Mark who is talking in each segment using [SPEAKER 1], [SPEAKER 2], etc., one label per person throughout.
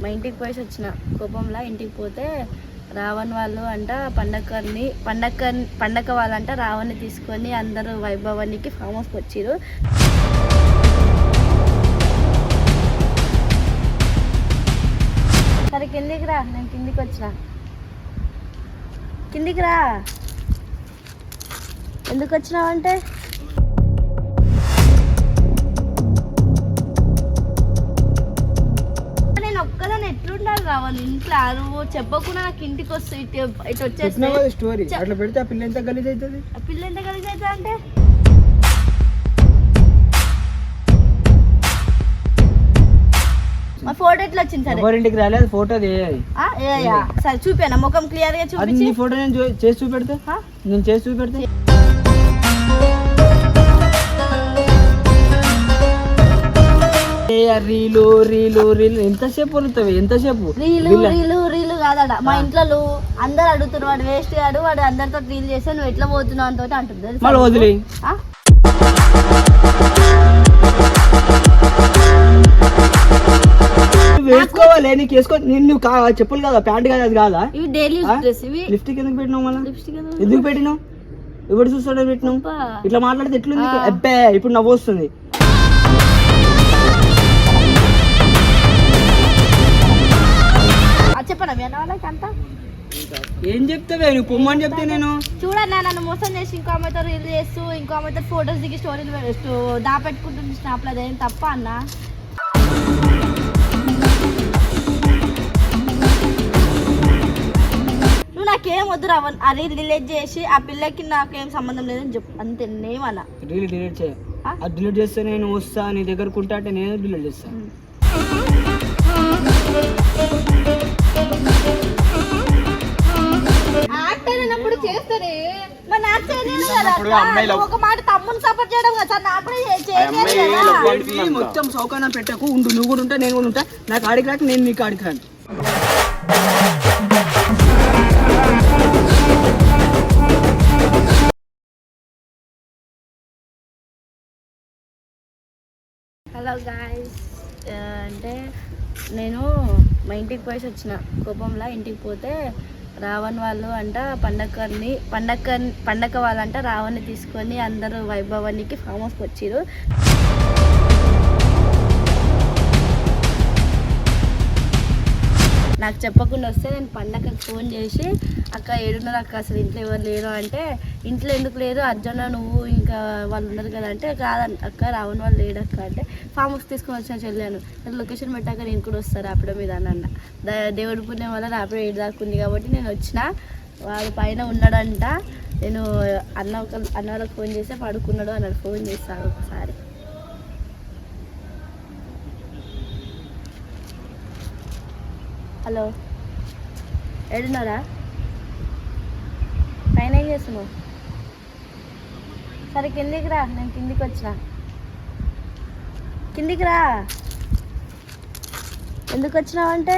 [SPEAKER 1] మా ఇంటికి పోయేసి వచ్చిన కోపంలో ఇంటికి పోతే రావణ్ వాళ్ళు అంట పండక్కని పండక్క పండగ వాళ్ళంట రావణ్ని తీసుకొని అందరూ వైభవానికి ఫామ్ హౌస్కి వచ్చిరు సరే కిందికి రా నేను కిందికి వచ్చిన. కిందికి రా. ఎందుకు వచ్చినావంటే? రావాలి. ఇంట్లో నువ్వు చెప్పకుండా నాకు ఇంటికి వస్తే ఇటు ఇటు
[SPEAKER 2] కదా స్టోరీ అట్లా పెడితే ఆ పిల్ల ఎంత గలీజ్ అవుతుంది
[SPEAKER 1] ఆ పిల్ల ఎంత కలిసి అవుతుంది అంటే? మా ఫోటో ఎట్లా వచ్చింది సరే?
[SPEAKER 2] ఎవరింటికి రాలేదు ఫోటో.
[SPEAKER 1] సరే చూపాను ముఖం
[SPEAKER 2] క్లియర్గా
[SPEAKER 1] చూపించి.
[SPEAKER 2] ఫోటో నేను చేసి చూపెడితే? నేను చేసి చూపెడితే. Reel reel reel. ఎంతసేపు వరుతావు ఎంతసేపు
[SPEAKER 1] రీలు రీలు రీలు కాదట. మా ఇంట్లో అందరు అడుగుతున్నారు వాడు వేస్ట్ గాడు వాడు అందరితో రీల్ చేస్తే నువ్వు ఎట్లా పోతున్నావు అంతో అంటుంది తెలుసా
[SPEAKER 2] మళ్ళీ వేసుకోవాలి నీకు వేసుకో నేను నువ్వు కా చెప్పులు కదా ప్యాంట్ కదా అది కాదా?
[SPEAKER 1] ఇవి డైలీ? డ్రెస్ ఇవి.
[SPEAKER 2] లిప్స్టిక్ ఎందుకు పెట్టినావు మళ్ళీ?
[SPEAKER 1] లిప్స్టిక్
[SPEAKER 2] ఎందుకు పెట్టినావు? ఎవడు చూస్తాడో పెట్టినావు? ఇట్లా మాట్లాడితే ఎట్లుంది. అబ్బే ఇప్పుడు నవ్వు వస్తుంది.
[SPEAKER 1] అంతా?
[SPEAKER 2] ఏం చెప్తావే? నువ్వు పొమ్మని చెప్తే నేను
[SPEAKER 1] చూడన్నా నన్ను మోసం చేసి ఇంకో అమ్మాయితో రీల్ చేస్తూ ఇంకో అమ్మాయితో ఫొటోస్ దిగి స్టోరీలు దాపెట్టుకుంటుంది స్నాప్లో అదేం తప్ప అన్న? నువ్వు నాకేం వద్దు రావన్ అది రిలేట్ చేసి ఆ పిల్లకి నాకేం సంబంధం లేదని చెప్పు. అంతే నేమన్నా
[SPEAKER 2] రీల్ డిలీట్ చేయ.
[SPEAKER 1] ఆ?
[SPEAKER 2] అది డిలీట్ చేస్తే నేను వస్తా నీ దగ్గరకు ఉంటా అంటే నేను డిలీట్ చేస్తా.
[SPEAKER 1] యాక్టర్ అయినప్పుడు చేస్తారే మరి నాకు చేయలేదు కదా అట్లా. ఒక మాట తమ్ముని సపోర్ట్ చేయడం కదా సార్ నాకు కూడా చే- చేయలేదు కదా.
[SPEAKER 2] ఈ మొత్తం సౌకర్యం పెట్టకు. ఉండు నువ్వు కూడా ఉంటా నేను కూడా ఉంటా. నాకు ఆడికి రాక నేను నీకు ఆడికి రాను.
[SPEAKER 1] హలో గాయస్ అంటే నేను మా ఇంటికి పోయేసి వచ్చిన. కోపంలో ఇంటికి పోతే రావణ్ వాళ్ళు అంట పండక్కని పండక్క పండగ వాళ్ళంట రావణ్ని తీసుకొని అందరూ వైభవానికి ఫామ్ హౌస్కి వచ్చిరు నాకు చెప్పకుండా వస్తే నేను పండగకి ఫోన్ చేసి అక్క ఏడున్నారు అక్క అసలు ఇంట్లో ఎవరు లేరు అంటే ఇంట్లో ఎందుకు లేరు? అర్జున నువ్వు ఇంకా వాళ్ళు ఉన్నారు కదా అంటే కాదని అక్క రావణ వాళ్ళు లేడు అక్క అంటే ఫామ్ హౌస్ తీసుకొని వచ్చిన చెల్లాను. నేను లొకేషన్ పెట్టాక నేను కూడా వస్తాను రాపిడో మీద అని అన్న. దేవుడి పుణ్యం వల్ల రాపిడో ఏడు దాకా ఉంది కాబట్టి నేను వచ్చిన. వాడు పైన ఉన్నాడంట. నేను అన్న ఒక అన్న వాళ్ళకి ఫోన్ చేస్తే పడుకున్నాడు అన్నాడు. ఫోన్ చేస్తాను ఒకసారి హలో. ఏడున్నారా? పైన ఏం చేస్తున్నావు సరే కిందికి రా. నేను కిందికి వచ్చిన. కిందికి రా. ఎందుకు వచ్చినావు అంటే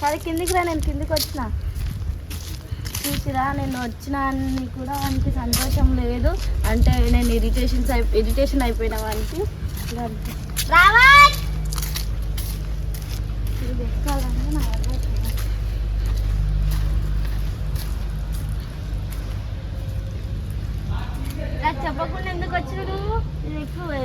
[SPEAKER 1] సరే కిందికి రా. నేను కిందికి వచ్చిన. చూసిరా నేను వచ్చిన అని కూడా వానికి సంతోషం లేదు. అంటే నేను ఇరిటేషన్స్ అయి ఇరిటేషన్ అయిపోయిన వానికి. రావా ఇది ఎక్కాలంటే నా వల్ల కాదు. నాకు చెప్పకుండా ఎందుకు వచ్చినారు ఇది ఎక్కువ దీని ఎక్కడి నుంచి వస్తుంది
[SPEAKER 2] నువ్వు ఇక్కడికి వచ్చినావు
[SPEAKER 1] ఆ?
[SPEAKER 2] నువ్వు ఇక్కడికి వచ్చినావు
[SPEAKER 1] రాపిడ మీద వచ్చిన పండగ ఫోన్
[SPEAKER 2] ఎందుకు వచ్చినావు అంటే
[SPEAKER 1] చేస్తాను
[SPEAKER 2] ర్యాపిడో అంటావు
[SPEAKER 1] మరి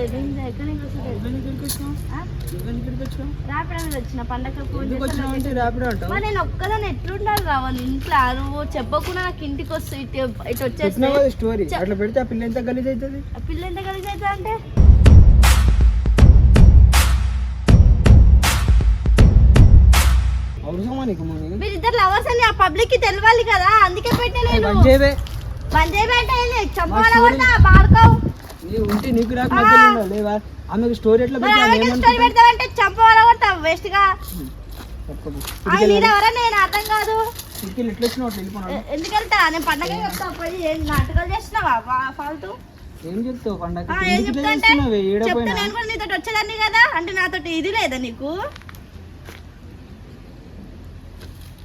[SPEAKER 1] నేను ఒక్కదాన్ని ఎట్లుండాలి రావాలి ఇంట్లో నువ్వు చెప్పకుండా నాకు ఇంటికి వస్తే ఇటు ఇటు
[SPEAKER 2] కదా స్టోరీ అట్లా పెడితే ఆ పిల్ల ఎంత గలీజ్ అవుతుంది
[SPEAKER 1] ఆ పిల్ల ఎంత కలిసి అవుతుంది అంటే? లవర్స్ అని ఆ పబ్లిక్కి తెలియాలి కదా. అందుకే
[SPEAKER 2] చేయవే
[SPEAKER 1] బంద్ పెట్టేది చంపాల కొడతా బాడుకోవు
[SPEAKER 2] నీవు ఉంటే నీకు నాకు మధ్యలో లేవా? ఆమెకు స్టోరీ ఎట్లా
[SPEAKER 1] పెడతావంటే చంపాల కొడతావు వేస్ట్గా. ఆయన నేను అర్థం కాదు.
[SPEAKER 2] ఇటుకెళ్ళి ఎట్లా వచ్చినావు అట్లా వెళ్ళిపోయినాడు
[SPEAKER 1] ఎ- ఎందుకు వెళ్తా నేను పండగ పోయి ఏం నాటకాలు చేస్తున్నావా? ఫా- ఫాల్తూ?
[SPEAKER 2] ఏం చెప్తావు పండగ
[SPEAKER 1] ఆ, ఏం
[SPEAKER 2] ఎందుకు ఇట్లా
[SPEAKER 1] చెప్తా అంటే
[SPEAKER 2] చేస్తున్నావు
[SPEAKER 1] చెప్తే
[SPEAKER 2] ఏడపోయినా
[SPEAKER 1] నేను కూడా నీతో వచ్చేదాన్ని కదా అంటే నాతో ఇది లేదా నీకు అంటే నువ్వు ఒక్కడిని హ్యాపీగా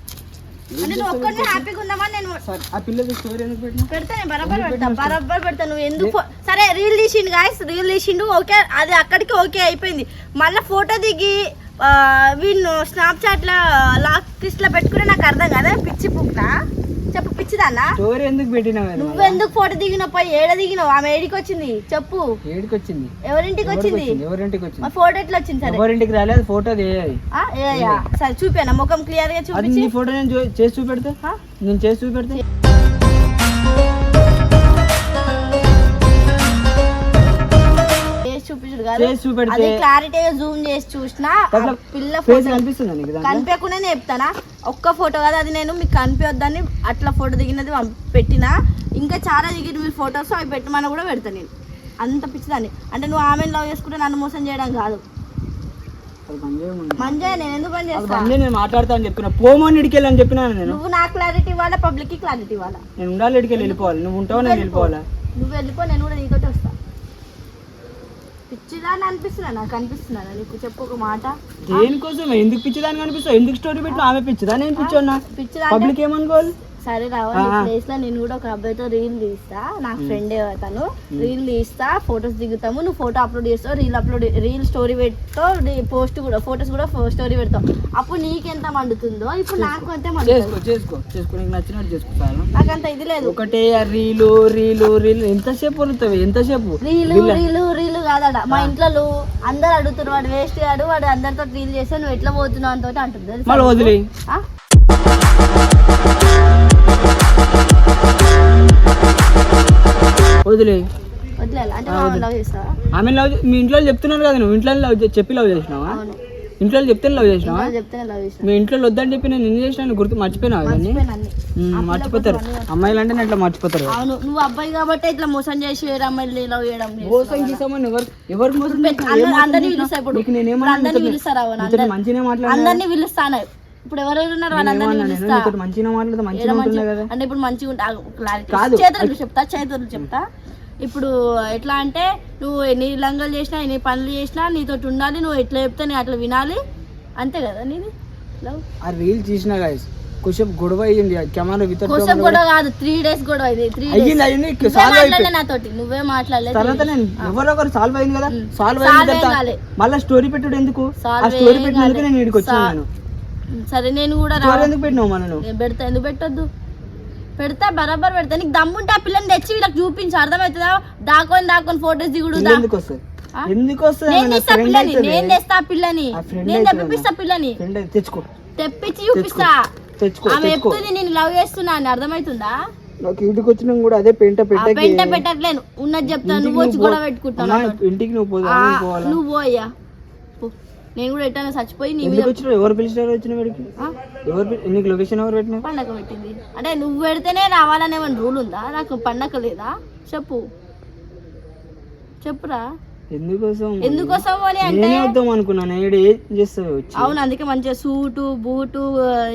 [SPEAKER 1] ఉన్నామని నేను
[SPEAKER 2] సరే, ఆ పిల్లకి స్టోరీ ఎందుకు పెట్టినా?
[SPEAKER 1] పెడతా నేను బరాబర్ పెడతా బరాబర్ పెడతా నువ్వు ఎందుకు ఫో- సరే రీల్ తీసిండు గాయస్ రీల్ తీసిండు ఓకే అది అక్కడికి ఓకే అయిపోయింది. మళ్ళీ ఫోటో దిగి వీళ్ళు స్నాప్ చాట్లో లాక్ లిస్ట్లో పెట్టుకుని నాకు అర్థం కదా? పిచ్చి పుక్నా చెప్పు పిచ్చిదాన్నా
[SPEAKER 2] స్టోరీ ఎందుకు పెట్టినావు
[SPEAKER 1] నువ్వు ఎందుకు ఫోటో దిగినావు? పోయి ఏడ దిగినావు? ఆమె ఏడికి వచ్చింది చెప్పు.
[SPEAKER 2] ఏడికి వచ్చింది
[SPEAKER 1] ఎవరింటికి వచ్చింది?
[SPEAKER 2] ఎవరింటికి వచ్చింది?
[SPEAKER 1] ఫోటో ఎట్లా వచ్చింది సరే?
[SPEAKER 2] ఎవరింటికి రాలేదు ఫోటో.
[SPEAKER 1] సరే చూపాను ముఖం
[SPEAKER 2] క్లియర్గా
[SPEAKER 1] చూపించి.
[SPEAKER 2] ఫోటో నేను చేసి చూపెడితే? నేను చేసి చూపెడితే?
[SPEAKER 1] చూపించుడు కాదు. అది క్లారిటీగా జూమ్ చేసి చూసినా పిల్ల ఫోటో
[SPEAKER 2] కనిపిస్తుందా
[SPEAKER 1] కనిపించకుండానే చెప్తానా? ఒక్క ఫోటో కదా అది నేను మీకు కనిపించొద్దని అట్లా ఫోటో దిగినది పెట్టినా. ఇంకా చాలా దిగిన మీ ఫొటోస్ అవి పెట్టమని కూడా పెడతా నేను. అంత పిచ్చిదాన్ని. అంటే నువ్వు ఆమెను లవ్ చేసుకుంటే నన్ను మోసం చేయడం కాదు. నేను ఎందుకు పని
[SPEAKER 2] అది
[SPEAKER 1] చేస్తా?
[SPEAKER 2] బంద్ చేయి, నేను చెప్పిన. పోమని ఇడికెళ్ళి అని చెప్పినా నేను.
[SPEAKER 1] నువ్వు నా క్లారిటీ ఇవ్వాలా పబ్లిక్కి క్లారిటీ ఇవ్వాలా?
[SPEAKER 2] నేను ఉండాలి ఇడికెళ్ళి వెళ్ళిపోవాలి. నువ్వు ఉంటావు నేను వెళ్ళిపోవాలా?
[SPEAKER 1] నువ్వు వెళ్ళిపో నేను కూడా నీతోటి వస్తా. పిచ్చిదాన్ని అనిపిస్తున్నా నాకు అనిపిస్తున్నా నీకు చెప్పు ఒక మాట.
[SPEAKER 2] దేనికోసం ఎందుకు పిచ్చిదాన్ని కనిపిస్తావు ఎందుకు స్టోరీ పెట్టినా ఆమె పిచ్చిదా నేను పిచ్చోన్నా
[SPEAKER 1] పిచ్చిదా
[SPEAKER 2] పబ్లిక్ ఏమనుకోవాలి?
[SPEAKER 1] సరే రావా
[SPEAKER 2] ఆ.
[SPEAKER 1] ప్లేస్లో నేను కూడా ఒక అబ్బాయితో రీల్ తీస్తా. నా ఫ్రెండ్ తను రీల్ తీస్తా ఫొటోస్ దిగుతాము. నువ్వు ఫోటో అప్లోడ్ చేస్తావు రీల్ అప్లోడ్ రీల్ స్టోరీ పెడతావు పోస్ట్ కూడా ఫొటోస్ కూడా స్టోరీ పెడతావు. అప్పుడు నీకెంత మండుతుందో ఇప్పుడు నాకు అంతే మండుతుంది.
[SPEAKER 2] చేసుకో చేసుకో. చేసుకో నీకు నచ్చినట్టు
[SPEAKER 1] అంత ఇది లేదు.
[SPEAKER 2] ఒకటే రీలు రీలు రీలు ఎంతసేపు ఎంతసేపు
[SPEAKER 1] రీలు రీలు రీలు కాదట. మా ఇంట్లో అందరు అడుగుతారు వాడు వేస్ట్ కాడు వాడు అందరితో రీల్ చేస్తే నువ్వు ఎట్లా పోతున్నావు అంతోటి అంటుంది. తెలుసా?
[SPEAKER 2] మళ్ళీ వదిలే వదిలే. ఆమె లవ్ మీ ఇంట్లో చెప్తున్నారు కదా నువ్వు ఇంట్లో లవ్ చెప్పి లవ్ చేసినావా? ఇంట్లో చెప్తే లవ్ చేసినావా? మీ ఇంట్లో వద్దని చెప్పి నేను ఎన్ని చేసినా గుర్తు
[SPEAKER 1] మర్చిపోయాను.
[SPEAKER 2] ఉమ్, మర్చిపోతారు. అమ్మాయిలు అంటే అట్లా మర్చిపోతారు
[SPEAKER 1] అవును నువ్వు అబ్బాయి కాబట్టి ఇట్లా మోసం చేసి అమ్మాయిలు లవ్ చేయడం.
[SPEAKER 2] మోసం చేసామని ఎవరు ఎవరికి మోసం
[SPEAKER 1] అందరినీ పిలుస్తా ఇప్పుడు. అందరినీ పిలుస్తారా అందరినీ పిలుస్తాను. ఇప్పుడు ఎవరెవరు ఉన్నారు? వాళ్ళందరినీ
[SPEAKER 2] మంచిగానే మాట్లాడితే మంచిగా కదా.
[SPEAKER 1] అంటే ఇప్పుడు మంచిగా ఉంటా. చేతులు చెప్తా చేతులు చెప్తా. ఇప్పుడు ఎట్లా అంటే నువ్వు ఎన్ని లంగలు చేసినా ఎన్ని పనులు చేసినా నీతోటి ఉండాలి నువ్వు ఎట్లా చెప్తే నేను అట్లా వినాలి. అంతే కదా నేను
[SPEAKER 2] ఆ రీల్ చూసినా గాయస్ కొంచెం గొడవ అయ్యింది. కెమెరా వితర్
[SPEAKER 1] కోసం కూడా కాదు త్రీ డేస్ కూడా ఇది త్రీ
[SPEAKER 2] అయ్యింది అయ్యింది
[SPEAKER 1] నువ్వే
[SPEAKER 2] సాల్వ్ అయిపోయింది
[SPEAKER 1] నాతోటి నువ్వే మాట్లాడలేదు
[SPEAKER 2] తర్వాత నేను ఎవరో ఒకరు సాల్వ్ అయింది కదా సాల్వ్
[SPEAKER 1] కాలే.
[SPEAKER 2] మళ్ళీ స్టోరీ పెట్టుడు ఎందుకు? ఆ స్టోరీ పెట్టినందుకు. నేను ఇక్కడికి వచ్చాను
[SPEAKER 1] సరే నేను కూడా రా.
[SPEAKER 2] ఎందుకు పెట్టినావు
[SPEAKER 1] నేను పెడతా ఎందుకు పెట్టొద్దు? పెడతా బరాబర్ పెడతా. నీకు దమ్ముంటే ఆ పిల్లని తెచ్చి వీళ్ళకి చూపించు అర్థమవుతుందా? దాకొని దాకొని ఫోటోస్ దిగుడు
[SPEAKER 2] ఎందుకు వస్తుంది?
[SPEAKER 1] ఆ?
[SPEAKER 2] ఎందుకు వస్తుంది
[SPEAKER 1] నేను తెస్తా పిల్లని నేను తెస్తా ఆ పిల్లని.
[SPEAKER 2] ఆ friend
[SPEAKER 1] నేను
[SPEAKER 2] అవుతుంది
[SPEAKER 1] తెప్పిస్తా పిల్లని.
[SPEAKER 2] ఫ్రెండ్ తెచ్చుకో.
[SPEAKER 1] తెప్పించి చూపిస్తా.
[SPEAKER 2] తెచ్చుకో
[SPEAKER 1] ఆమె
[SPEAKER 2] తెచ్చుకో.
[SPEAKER 1] చెప్తుంది నేను లవ్ చేస్తున్నా అని. అర్థమవుతుందా?
[SPEAKER 2] నాకు ఇంటికి వచ్చినా కూడా అదే పెంట
[SPEAKER 1] ఆ
[SPEAKER 2] పెట్టకి.
[SPEAKER 1] పెంట పెట్టట్లేను ఉన్నది చెప్తాను నువ్వు వచ్చి కూడా
[SPEAKER 2] పో-
[SPEAKER 1] పెట్టుకుంటాను
[SPEAKER 2] అమ్మా,
[SPEAKER 1] నాతోటి.
[SPEAKER 2] ఇంటికి నువ్వు పోదా
[SPEAKER 1] ఆ,
[SPEAKER 2] నేను పోవాలా?
[SPEAKER 1] నువ్వు పోయ్యా. నేను కూడా ఎట్టా చచ్చిపోయి నీ మీద
[SPEAKER 2] ఎందుకు వచ్చినావు? ఎవరు పిలిచినారు వచ్చిన వాడికి? ఎవరు నీకు లొకేషన్ ఎవరు పెట్టినా
[SPEAKER 1] పండగ పెట్టింది. అంటే నువ్వు పెడితేనే రావాలనే రూల్ ఉందా? నాకు పండగ లేదా? చెప్పు. చెప్పురా.
[SPEAKER 2] ఎందుకోసం?
[SPEAKER 1] ఎందుకోసం అని అంటే
[SPEAKER 2] నేనే వద్దాం అనుకున్నాను. ఏడు ఏం చేస్తావు? వచ్చి.
[SPEAKER 1] అవును అందుకే మంచిగా సూటు బూటు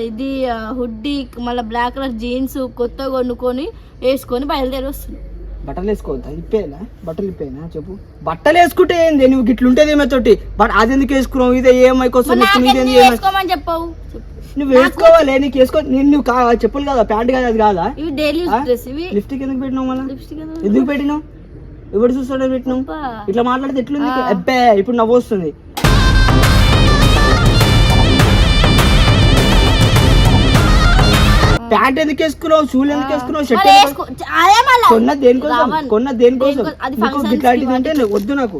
[SPEAKER 1] ఇది హుడ్డీ మళ్ళీ బ్లాక్ కలర్ జీన్స్ కొత్తగా కొనుక్కొని వేసుకొని బయలుదేరి వస్తున్నావు
[SPEAKER 2] బట్టలు వేసుకోవద్దా? ఇప్పేలా బట్టలు ఇప్పేనా? చెప్పు. బట్టలు వేసుకుంటే ఏంది? నువ్వు గిట్ల ఉంటుంది ఏమో తోటి. బట్ అది ఎందుకు వేసుకున్నావు? ఇదే ఏమై కోసం నీదేంది ఏమై
[SPEAKER 1] వేసుకోమని చెప్పావు? చెప్పు.
[SPEAKER 2] నువ్వు వేసుకోవాలి నీకు వేసుకో నువ్వు కా చెప్పులు కదా? ప్యాంట్ కదా? అది కాదా? లిప్స్టిక్ ఎందుకు పెట్టినావు మళ్ళీ? ఎందుకు పెట్టినావు? ఎవరు చూస్తాడో పెట్టినావు? ఇట్లా మాట్లాడితే ఎట్లుంది? అబ్బే ఇప్పుడు నవ్వు వస్తుంది. ప్యాంట్ ఎందుకు వేసుకున్నావు? షూలు ఎందుకు వేసుకున్నావు? షర్ట్
[SPEAKER 1] అదే
[SPEAKER 2] కొన్న దేనికోసం. కొన్న దేనికోసం నీకు ఇట్లాంటిది అంటే వద్దు నాకు.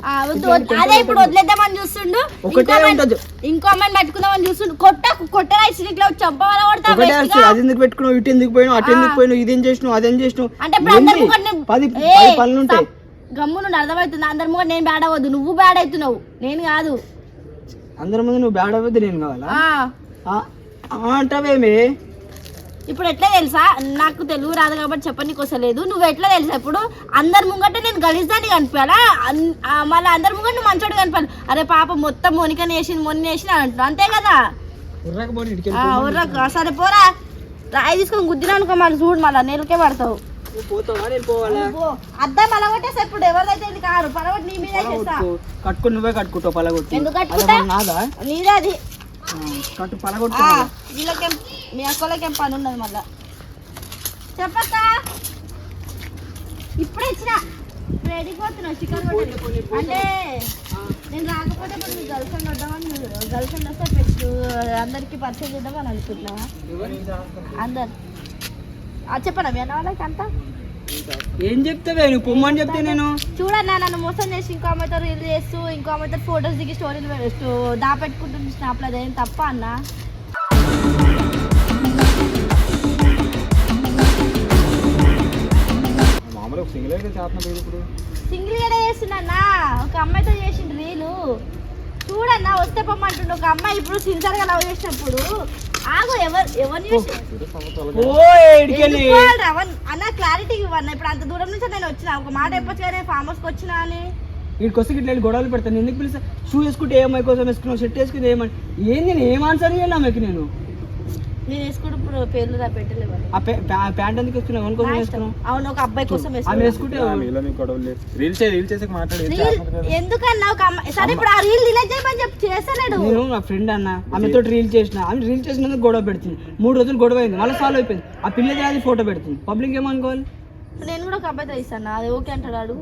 [SPEAKER 1] అదే ఇప్పుడు వదిలేద్దామని చూస్తుండు.
[SPEAKER 2] ఒకటే ఉంటుంది.
[SPEAKER 1] ఇంకో అమ్మాయిని పట్టుకుందామని చూస్తుండు. కొట్ట కొట్టరా ఇట్లా చంపవాల
[SPEAKER 2] ఒకటే వస్తుంది అది ఎందుకు పెట్టుకున్నావు? ఇటు ఎందుకు పోయినావు? అటు ఎందుకు పోయినావు? ఇదేం చేసినావు? అదేం చేసినావు?
[SPEAKER 1] అంటే
[SPEAKER 2] పది పది పనులు ఉంటాయి
[SPEAKER 1] stop. గమ్ము నుండి అర్థమవుతుంది. అందరి ముంగట నేను బ్యాడ్ అవ్వద్దు. నువ్వు బ్యాడ్ అవుతున్నావు. నేను కాదు.
[SPEAKER 2] అందరి ముందు నువ్వు బ్యాడ్ అవ్వద్దు నేను కావాలా? అంటావేమి?
[SPEAKER 1] ఇప్పుడు ఎట్లా తెలుసా? నాకు తెలుగు రాదు కాబట్టి చెప్పనీకి వస్తలేదు నువ్వు ఎట్లా తెలుసా? ఇప్పుడు అందరి ముంగట నేను గలీజాన్ని కనిపించాలా మళ్ళీ అందరి ముంగట నువ్వు మంచోడు కనిపించాలి అరే పాప మొత్తం మొనికని వేసింది మొన్న వేసిన అంటున్నావు. అంతే కదా? ఉర్రకు. సరే పోరా. రాయి తీసుకొని గుద్దినా అనుకో మళ్ళీ చూడు మళ్ళీ నేలకే పడతావు. అద్దం పలగొట్టేసా ఇప్పుడు? ఎవరిదైతే కారు పలగొట్టి నీ మీద.
[SPEAKER 2] కట్టుకొని నువ్వే కట్టుకుంటావు పలగొట్టి. నీదే
[SPEAKER 1] అది.
[SPEAKER 2] కట్టు పలగొట్టా
[SPEAKER 1] వీళ్ళకేం మీ అక్కలకేం పని ఉన్నది మళ్ళా. చెప్పక్క. ఇప్పుడే ఇచ్చిన. ఎడిపోతున్నావు చికెన్ అంటే నేను రాకపోతే ఇప్పుడు మీ గర్ల్ ఫ్రెండ్ వద్దామని గర్ల్ ఫ్రెండ్ వస్తే పెట్టు అందరికి పరిచయం చేద్దామని అనుకుంటున్నావా? అందరు. చెప్పనా మీ అన్న వాళ్ళకి అంతా?
[SPEAKER 2] ఏం చెప్తావే? నువ్వు పొమ్మని చెప్తే నేను.
[SPEAKER 1] చూడన్నా నన్ను మోసం చేసి ఇంకో అమ్మాయితో రీల్ చేస్తూ ఇంకో అమ్మాయితో ఫొటోస్ దిగి స్టోరీలు దాపెట్టుకుంటుంది స్నాప్లో. అదేం తప్ప అన్నా.
[SPEAKER 3] మామూలుగా సింగిల్ చేస్తున్నా ఇప్పుడు.
[SPEAKER 1] సింగిల్ చేస్తున్నా ఒక అమ్మాయితో చేసిండు రీలు. చూడన్నా వస్తే పొమ్మంటుండు ఒక అమ్మాయి ఇప్పుడు సిన్సియర్గా లవ్ చేసినప్పుడు ఆగు ఎవరు ఎవరిని అన్న క్లారిటీ ఇవ్వన్న. ఇప్పుడు అంత దూరం నుంచి నేను వచ్చిన ఒక మాట చెప్పొచ్చు కానీ ఫామ్ హౌస్కి వచ్చినా అని.
[SPEAKER 2] వీడికి వస్తే ఇట్లా వెళ్ళి గొడవలు పెడతాను. ఎందుకు పిలిస్తే? షూ వేసుకుంటే ఏమై కోసం వేసుకున్నావు? షర్ట్ వేసుకుంటే ఏమని? ఏంది నేను ఏం ఆన్సర్ చేయాలి ఆమెకి నేను?
[SPEAKER 1] నేను వేసుకుంటే ఇప్పుడు పేర్లు రా
[SPEAKER 2] ఆ ప్యా- ప్యా- ప్యాంట్ ఎందుకు వేసుకున్నావు? ఎవరి కోసం వేసుకున్నావు?
[SPEAKER 1] అవును ఒక అబ్బాయి కోసం
[SPEAKER 2] ఆమె వేసుకుంటే
[SPEAKER 3] రీల్ చేసి?
[SPEAKER 1] ఎందుకన్నా ఒక అమ్మాయి సరే ఇప్పుడు ఆ రీల్ డిలీట్ చేయమని చెప్పి చేస్తలేడు.
[SPEAKER 2] నేను నా ఫ్రెండ్ అన్న ఆమెతో రీల్ చేసిన ఆమె రీల్ చేసినందుకు గొడవ పెడుతుంది. మూడు రోజులు గొడవ అయింది మళ్ళీ సాల్వ్ అయిపోయింది. ఆ పిల్లది అది ఫోటో పెడుతుంది. పబ్లిక్ ఏమనుకోవాలి?
[SPEAKER 1] నేను కూడా ఒక అబ్బాయితో ఇస్తాను అది ఓకే అంటాడు వాడు.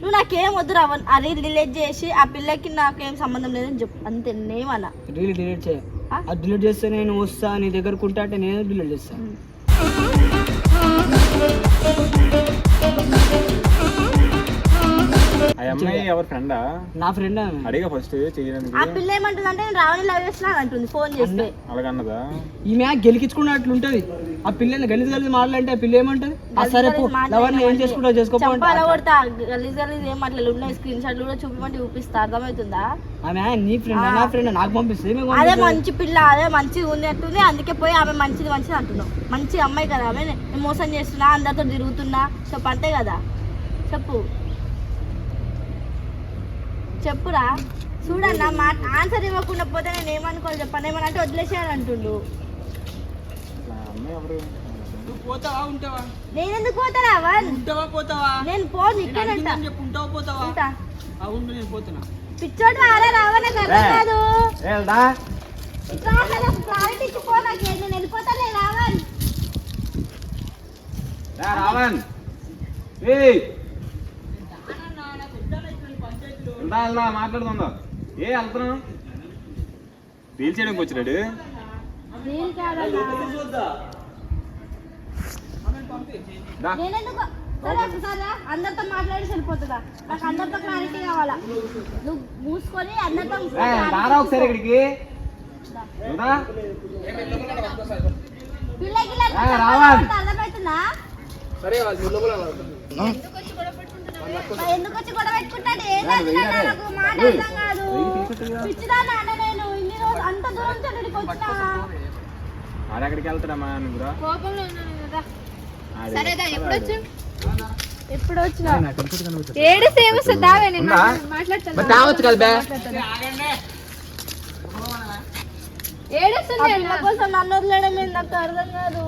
[SPEAKER 1] నువ్వు నాకేం వద్దు రావన్ ఆ రీల్ డిలీట్ చేసి ఆ పిల్లకి నాకేం సంబంధం లేదని చెప్పు. అంతే నేమన్నా
[SPEAKER 2] రీల్ డిలీట్ చేయ? అది డిలీట్ చేస్తే నేను వస్తా నీ దగ్గరకు ఉంటా అంటే నేను డిలీట్ చేస్తాను
[SPEAKER 3] ఆ అమ్మాయి ఎవరి ఫ్రెండా?
[SPEAKER 2] నా ఫ్రెండ్ ఆమె.
[SPEAKER 3] అడిగా ఫస్ట్ చేయడానికి.
[SPEAKER 1] ఆ పిల్ల ఏమంటుంది అంటే నేను రావణి లవ్ చేస్తున్నా అని అంటుంది ఫోన్ చేస్తే.
[SPEAKER 3] అలాగన్నదా
[SPEAKER 2] ఈమె గెలికించుకున్నట్లు ఉంటది ఆ పిల్లని గలిసి మాట్లాడంటే ఆ పిల్ల ఏమంటది? ఆ సరే పో లవర్ని ఏం చేసుకుంటావు చేసుకోపో అంటే
[SPEAKER 1] చంపాల కొడతా? గలీజ్ గలీజ్ ఏం అట్లా ఉన్నాయి స్క్రీన్ షాట్లు కూడా చూపిమంటే చూపిస్తా. అర్థమవుతుందా?
[SPEAKER 2] ఆమె నీ ఫ్రెండ్ నా ఫ్రెండ్ నాకు పంపిస్తే ఈమె
[SPEAKER 1] అదే
[SPEAKER 2] పంపిస్తుంది.
[SPEAKER 1] మంచి పిల్ల అదే మంచిగా ఉంది అంటుంది. అందుకే పోయి ఆమె మంచిది మంచిది అంటున్నావు. మంచి అమ్మాయి కదా ఆమె. మోసం చేస్తున్నా అందరితో తిరుగుతున్నా. చెప్పు అంతే కదా? చెప్పు. చెప్పురా. చూడన్నా మా ఆన్సర్ ఇవ్వకుండా పోతే నేను ఏమనుకోవాలి చెప్పాను ఏమని అంటే వదిలేసాను అంటుండు
[SPEAKER 3] ఆ అమ్మాయి ఎవరు
[SPEAKER 2] నువ్వు పోతావా ఉంటావా?
[SPEAKER 1] నేను ఎందుకు
[SPEAKER 2] ఉంటావా పోతావా?
[SPEAKER 1] నేను పోను
[SPEAKER 2] నేను
[SPEAKER 1] ఇక్కడ
[SPEAKER 2] అడిగిందని చెప్పు ఉంటావా పోతావా?
[SPEAKER 1] ఉంటా.
[SPEAKER 2] అవును నేను పోతున్నా.
[SPEAKER 1] పిచ్చోడు రారా రావా నాకు అర్థం
[SPEAKER 3] ఏ.
[SPEAKER 1] కాదు.
[SPEAKER 3] ఏడా
[SPEAKER 1] ఇట్లా అసలు క్లారిటీ ఇచ్చిపో నాకు నేను వెళ్ళిపోతానే
[SPEAKER 3] ఏయ్ వెళ్దా మాట్లాడుతుందా ఏ. వెళ్తున్నావు? రీల్ చేయడానికి వచ్చినాడు.
[SPEAKER 1] నేను కాదన్నా.
[SPEAKER 3] దా.
[SPEAKER 1] నేనెందుకు? సరే ఒకసారి రా, అందరితో మాట్లాడి సరిపోతుందా? నాకు అందరితో క్లారిటీ కావాలా? నువ్వు మూసుకొని అందరితో
[SPEAKER 3] ఒకసారి ఇక్కడికి.
[SPEAKER 1] పిల్లకి. అర్థమవుతుందా ఎందుకు వచ్చి గొడవ పెట్టుకుంటాడు నాకు మాట అర్థం కాదు. పిచ్చిదాన్ని అన్న నేను? ఇన్ని రోజులు అంత దూరం ఇక్కడికి వచ్చినా?
[SPEAKER 3] ఆడెక్కడికి వెళ్తాడమ్మా నువ్వురా
[SPEAKER 1] కోపంలో ఉన్నాను కదా.
[SPEAKER 3] ఆడే-
[SPEAKER 1] సరేదా ఎప్పుడు వచ్చు ఎప్పుడు వచ్చినా
[SPEAKER 3] నాకు ఇంకోటి కనబడుతుంది.
[SPEAKER 1] ఏడు సేమ్ వస్తుంది దావే నేను
[SPEAKER 3] ఉందా?
[SPEAKER 1] మాట్లాడతాను.
[SPEAKER 3] మరి తాగొచ్చు కదా బే?
[SPEAKER 1] ఏడుస్తుంది పిల్ల కోసం నన్ను వదిలేయడం ఏంది నాకు అర్థం కాదు.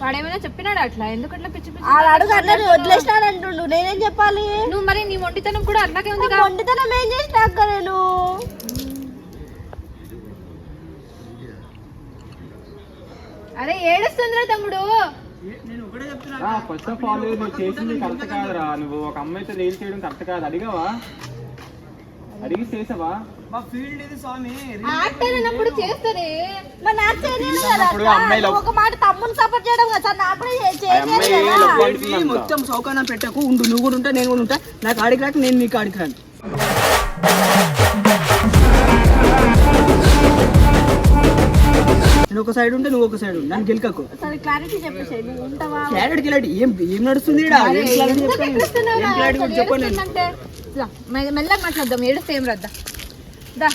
[SPEAKER 4] వాడేమైనా చెప్పినాడు అట్లా? ఎందుకట్లా పిచ్చి
[SPEAKER 1] అడుగు అన్నది వదిలేసినాడు అంటుండు. నేనేం చెప్పాలి?
[SPEAKER 4] నువ్వు మరి నీ మొండితనం కూడా అట్లాగే ఉంది
[SPEAKER 1] వండితనం ఏం చేసినా నేను?
[SPEAKER 4] అరే ఏడుస్తుందిరా తమ్ముడు.
[SPEAKER 3] ఫస్ట్ ఆఫ్ ఆల్ నువ్వు చేసింది కరెక్ట్ కాదురా. నువ్వు ఒక అమ్మాయితో రీల్ చేయడం కరెక్ట్ కాదు. అడిగావా? అడిగి చేసావా?
[SPEAKER 2] మా ఫీల్డ్ ఇది స్వామి.
[SPEAKER 4] అన్నప్పుడు చేస్తారే
[SPEAKER 1] నాకు చేయలేదు కదా నువ్వు ఒక మాట తమ్ముని సపోర్ట్ చేయడం కదా. నాకు కూడా చేయలేదు.
[SPEAKER 2] మొత్తం సౌకర్యం పెట్టకు. ఉండు నువ్వు కూడా ఉంటా నేను కూడా ఉంటా. నాకు ఆడికి రాక నేను నీకు ఆడికి రాను. నేను ఒక సైడ్ ఉంటే నువ్వు ఒక సైడ్ ఉండు. నన్ను గెలకకు.
[SPEAKER 1] సరే క్లారిటీ చెప్పేసి నువ్వు ఉంటావా?
[SPEAKER 2] క్లారిటీ క్లారిటీ ఏం ఏం నడుస్తుంది ఈడ? ఏం clarity చెప్పండి? ఏం
[SPEAKER 4] మెల్లగా మాట్లాడదాం ఏడుస్తే ఏం రద్దా? దా.